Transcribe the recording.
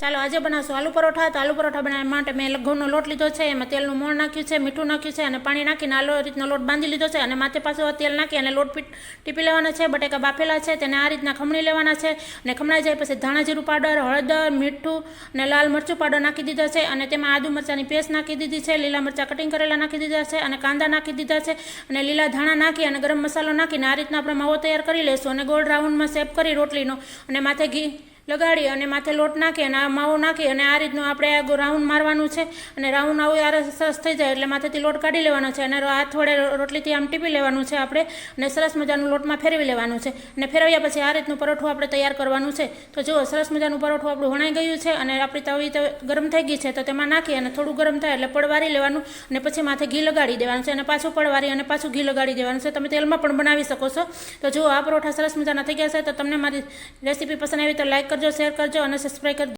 ચાલો, આજે બનાવશું આલુ પરોઠા. તો આલુ પરોઠા બનાવવા માટે મેં ઘઉંનો લોટ લીધો છે, એમાં તેલનું મોણ નાખ્યું છે, મીઠું નાખ્યું છે અને પાણી નાખીને આલો રીતનો લોટ બાંધી લીધો છે. અને માથે પાછો તેલ નાખી અને લોટ પીટ ટીપી લેવાના છે, બટેકા બાફેલા છે, તેને આ રીતના ખમણી લેવાના છે. અને ખમણાઈ જાય પછી ધાણા જીરું પાવડર, હળદર, મીઠું અને લાલ મરચું પાવડર નાખી દીધા છે. અને તેમાં આદુ મરચાંની પેસ્ટ નાખી દીધી છે, લીલા મરચાં કટિંગ કરેલા નાખી દીધા છે અને કાંદા નાખી દીધા છે. અને લીલા ધાણા નાખી અને ગરમ મસાલો નાખીને આ રીતના આપણે માવો તૈયાર કરી લઈશું અને ગોળ રાઉન્ડમાં શેપ કરી રોટલીનો. અને માથે ઘી લગાડી અને માથે લોટ નાખી અને આ માવો નાખી અને આ રીતનું આપણે રાઉન્ડ મારવાનું છે. અને રાઉન્ડ આવું યાર સરસ થઈ જાય એટલે માથેથી લોટ કાઢી લેવાનો છે અને હાથ વડે રોટલીથી આમ ટીપી લેવાનું છે આપણે અને સરસ મજાનું લોટમાં ફેરવી લેવાનું છે. અને ફેરવ્યા પછી આ રીતનું પરોઠું આપણે તૈયાર કરવાનું છે. તો જુઓ, સરસ મજાનું પરોઠું આપણું વણાઈ ગયું છે અને આપણી તવી ગરમ થઈ ગઈ છે તો તેમાં નાખી અને થોડું ગરમ થાય એટલે પડવારી લેવાનું અને પછી માથે ઘી લગાડી દેવાનું છે અને પાછું પડવારી અને પાછું ઘી લગાડી દેવાનું છે. તમે તેલમાં પણ બનાવી શકો છો. તો જુઓ, આ પરોઠા સરસ મજાના થઈ ગયા છે. તો તમને મારી રેસીપી પસંદ આવી તો લાઈક કરજો શેર કરજો અને સબસ્ક્રાઈબ કરજો.